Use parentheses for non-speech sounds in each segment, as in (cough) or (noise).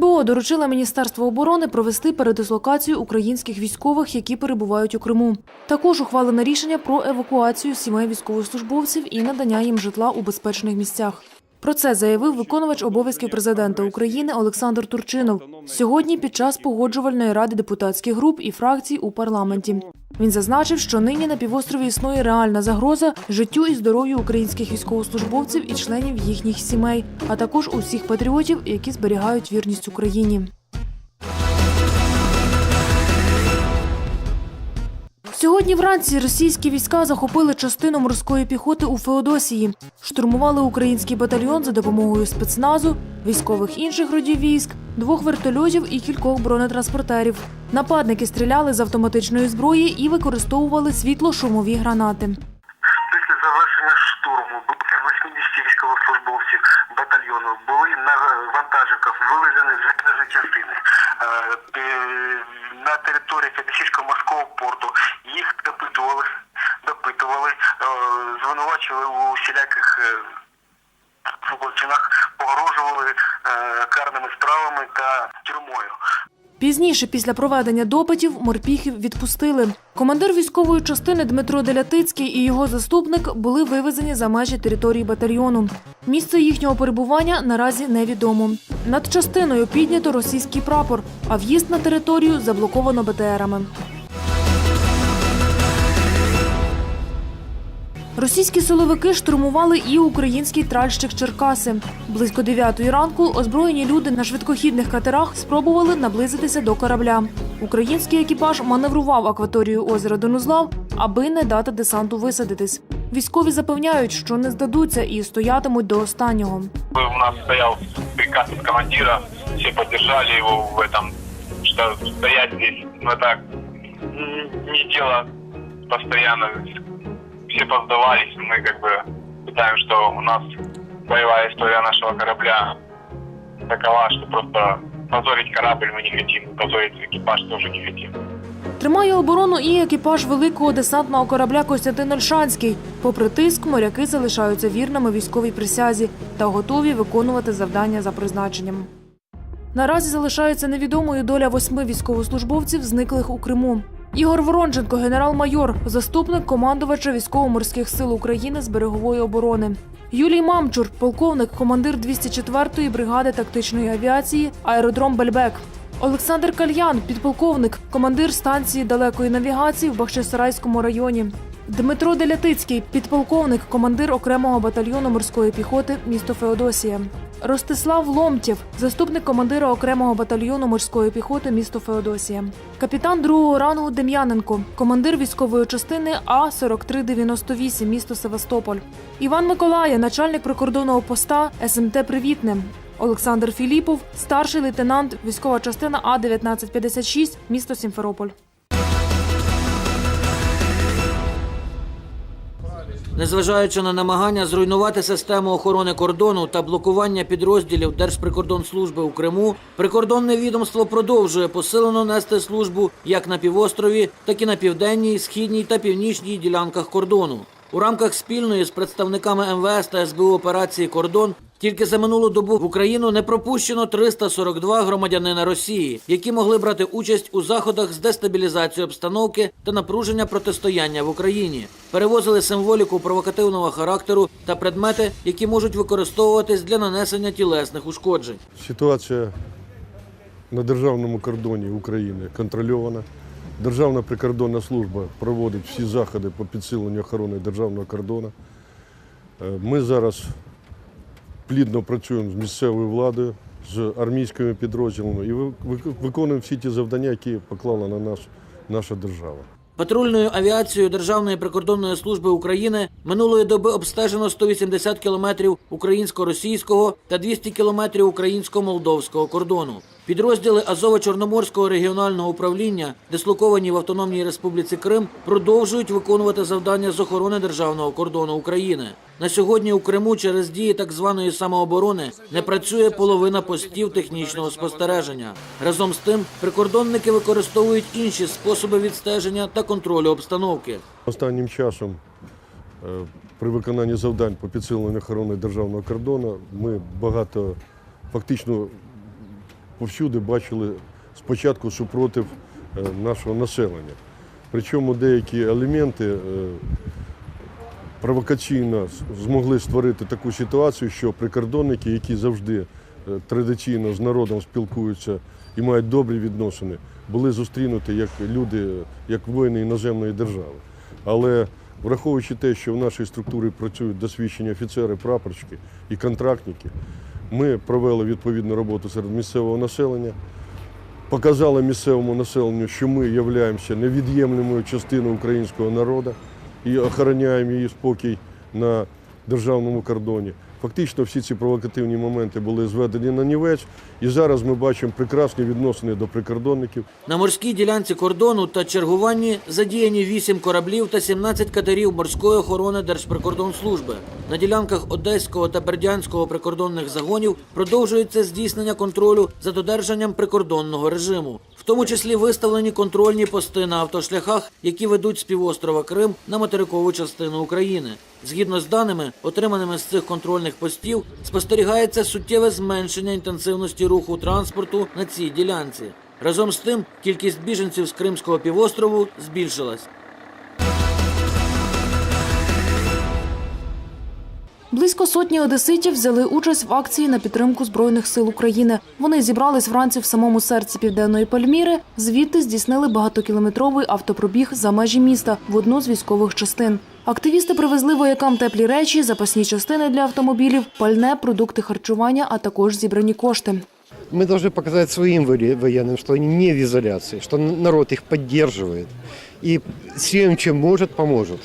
цього доручила Міністерство оборони провести передислокацію українських військових, які перебувають у Криму. Також ухвалене рішення про евакуацію сімей військовослужбовців і надання їм житла у безпечних місцях. Про це заявив виконувач обов'язків президента України Олександр Турчинов сьогодні під час погоджувальної ради депутатських груп і фракцій у парламенті. Він зазначив, що нині на півострові існує реальна загроза життю і здоров'ю українських військовослужбовців і членів їхніх сімей, а також усіх патріотів, які зберігають вірність Україні. Сьогодні вранці російські війська захопили частину морської піхоти у Феодосії, штурмували український батальйон за допомогою спецназу, військових інших родів військ, двох вертольотів і кількох бронетранспортерів. Нападники стріляли з автоматичної зброї і використовували світло-шумові гранати. Після завершення штурму близько 80 військовослужбовців батальйону були на вантажівках з житлової частини. На території Федосійського морського порту їх допитували, допитували, е, звинувачували у всіляких е, злочинах, погрожували е, карними справами та тюрмою. Пізніше, після проведення допитів, морпіхів відпустили. Командир військової частини Дмитро Делятицький і його заступник були вивезені за межі території батальйону. Місце їхнього перебування наразі невідомо. Над частиною піднято російський прапор, а в'їзд на територію заблоковано БТРами. Російські силовики штурмували і український тральщик Черкаси. Близько 9 ранку озброєні люди на швидкохідних катерах спробували наблизитися до корабля. Український екіпаж маневрував акваторією озера Донузлав, аби не дати десанту висадитись. Військові запевняють, що не здадуться і стоятимуть до останнього. У нас стоял приказ от командира, все поддержали его в этом, что стоять здесь, ну это м, не дело постоянно. Все поздавались, мы как бы считаем, что у нас боевая история нашего корабля такова, что просто позорить корабль мы не хотим, позорить экипаж тоже не хотим. Тримає оборону і екіпаж великого десантного корабля Костянтин Ольшанський. Попри тиск, моряки залишаються вірними військовій присязі та готові виконувати завдання за призначенням. Наразі залишається невідомою доля восьми військовослужбовців, зниклих у Криму. Ігор Воронченко, генерал-майор, заступник командувача військово-морських сил України з берегової оборони. Юлій Мамчур, полковник, командир 204-ї бригади тактичної авіації, аеродром Бельбек. Олександр Кальян, підполковник, командир станції далекої навігації в Бахчисарайському районі. Дмитро Делятицький, підполковник, командир окремого батальйону морської піхоти, місто Феодосія. Ростислав Ломтєв, заступник командира окремого батальйону морської піхоти, місто Феодосія. Капітан другого рангу Дем'яненко, командир військової частини А 4398 місто Севастополь. Іван Миколає, начальник прикордонного поста СМТ Привітне. Олександр Філіпов, старший лейтенант, військова частина А 1956 місто Сімферополь. Незважаючи на намагання зруйнувати систему охорони кордону та блокування підрозділів Держприкордонслужби у Криму, прикордонне відомство продовжує посилено нести службу як на півострові, так і на південній, східній та північній ділянках кордону. У рамках спільної з представниками МВС та СБУ операції Кордон тільки за минулу добу в Україну не пропущено 342 громадянина Росії, які могли брати участь у заходах з дестабілізації обстановки та напруження протистояння в Україні. Перевозили символіку провокативного характеру та предмети, які можуть використовуватись для нанесення тілесних ушкоджень. Ситуація на державному кордоні України контрольована. Державна прикордонна служба проводить всі заходи по підсиленню охорони державного кордону. Е, Ми зараз плідно працюємо з місцевою владою, з армійськими підрозділами і ви- ви- виконуємо всі ті завдання, які поклала на нас наша держава. Патрульною авіацією Державної прикордонної служби України минулої доби обстежено 180 кілометрів українсько-російського та 200 кілометрів українсько-молдовського кордону. Підрозділи Азово-Чорноморського регіонального управління, дислоковані в Автономній Республіці Крим, продовжують виконувати завдання з охорони державного кордону України. На сьогодні у Криму через дії так званої самооборони не працює половина постів технічного спостереження. Разом з тим, прикордонники використовують інші способи відстеження та контролю обстановки. Останнім часом е, при виконанні завдань по підсиленню охорони державного кордону ми багато фактично повсюди бачили спочатку супротив е, нашого населення. Причому деякі елементи е, провокаційно змогли створити таку ситуацію, що прикордонники, які завжди е, традиційно з народом спілкуються і мають добрі відносини, були зустрінуті як люди, як воїни іноземної держави. Але враховуючи те, що в нашій структурі працюють досвідчені офіцери, прапорщики і контрактники, ми провели відповідну роботу серед місцевого населення показали місцевому населенню, що ми являємося невід'ємною частиною українського народу і охороняємо її спокій на державному кордоні. Фактично всі ці провокативні моменти були зведені на нівець, і зараз ми бачимо прекрасні відносини до прикордонників. На морській ділянці кордону та чергуванні задіяні 8 кораблів та 17 катерів морської охорони Держприкордонслужби. На ділянках Одеського та Бердянського прикордонних загонів продовжується здійснення контролю за додержанням прикордонного режиму, в тому числі виставлені контрольні пости на автошляхах, які ведуть з півострова Крим на материкову частину України. Згідно з даними, отриманими з цих контрольних постів, спостерігається суттєве зменшення інтенсивності руху транспорту на цій ділянці. Разом з тим, кількість біженців з Кримського півострову збільшилась. Близько сотні одеситів взяли участь в акції на підтримку збройних сил України. Вони зібрались вранці в самому серці південної Пальміри. Звідти здійснили багатокілометровий автопробіг за межі міста в одну з військових частин. Активісти привезли воякам теплі речі, запасні частини для автомобілів, пальне, продукти харчування, а також зібрані кошти. Мы должны показать своим воре- военным, что они не в изоляции, что н- народ их поддерживает и всем, чем может, поможет.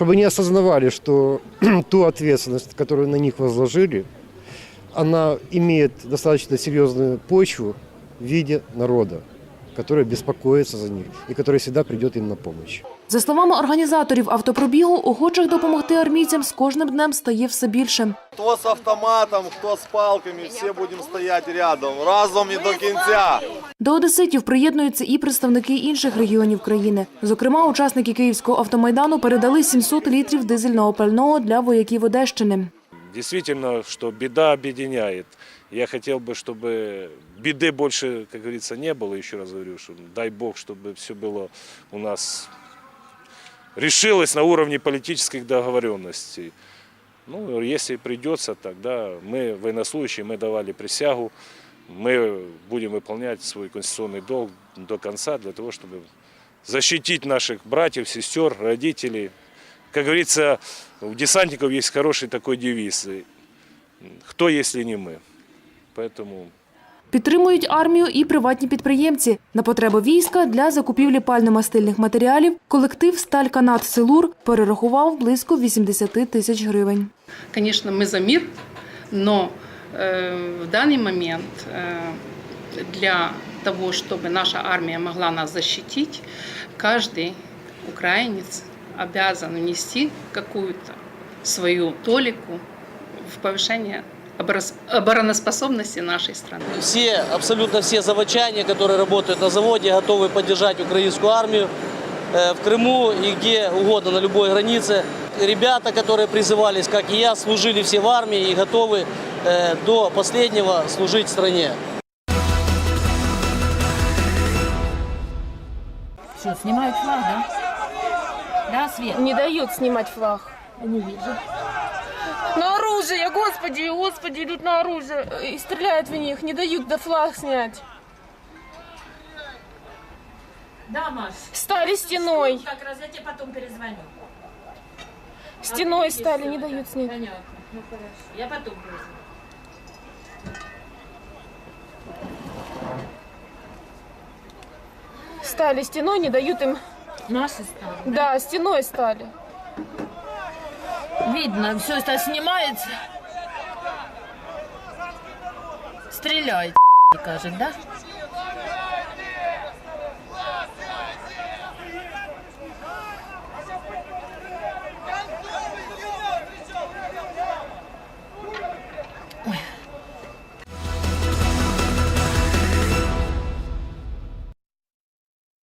Чтобы они осознавали, что (clears throat) ту ответственность, которую на них возложили, она имеет достаточно серьезную почву в виде народа, который беспокоится за них и который всегда придет им на помощь. За словами організаторів автопробігу, охочих допомогти армійцям з кожним днем стає все більше. Хто з автоматом, хто з палками, всі будемо стояти рядом, разом і до кінця. До одеситів приєднуються і представники інших регіонів країни. Зокрема, учасники Київського автомайдану передали 700 літрів дизельного пального для вояків Одещини. Действительно, что беда объединяет. Я хотел бы, чтобы беды больше, как говорится, не было. Еще раз говорю, что дай Бог, чтобы все было у нас решилось на уровне политических договоренностей. Ну, если придется, тогда мы, военнослужащие, мы давали присягу, мы будем выполнять свой конституционный долг до конца для того, чтобы защитить наших братьев, сестер, родителей. Как говорится, у десантников есть хороший такой девиз. Кто, если не мы? Поэтому Підтримують армію і приватні підприємці. На потреби війська для закупівлі пально-мастильних матеріалів колектив «Стальканат Силур» перерахував близько 80 тисяч гривень. Конечно, мы за мир, но э, в данный момент э, для того, чтобы наша армия могла нас защитить, каждый украинец обязан внести какую-то свою толику в повышение оборос- обороноспособности нашей страны. все, абсолютно все заводчане, которые работают на заводе, готовы поддержать украинскую армию э, в Крыму и где угодно, на любой границе. Ребята, которые призывались, как и я, служили все в армии и готовы э, до последнего служить стране. Что, снимают флаг, да? Да, Свет? Не дают снимать флаг. Я не вижу. На оружие, господи, господи, идут на оружие и стреляют в них, не дают до флаг снять. Да, Маш. Стали стеной, Как раз я тебе потом перезвоню. стеной стали, не дают снять. Понятно. Ну хорошо. Я потом перезвоню. Стали стеной, не дают им. Наши стали. Да, стеной стали. Видно, все это снимается. Стреляет, кажет, да?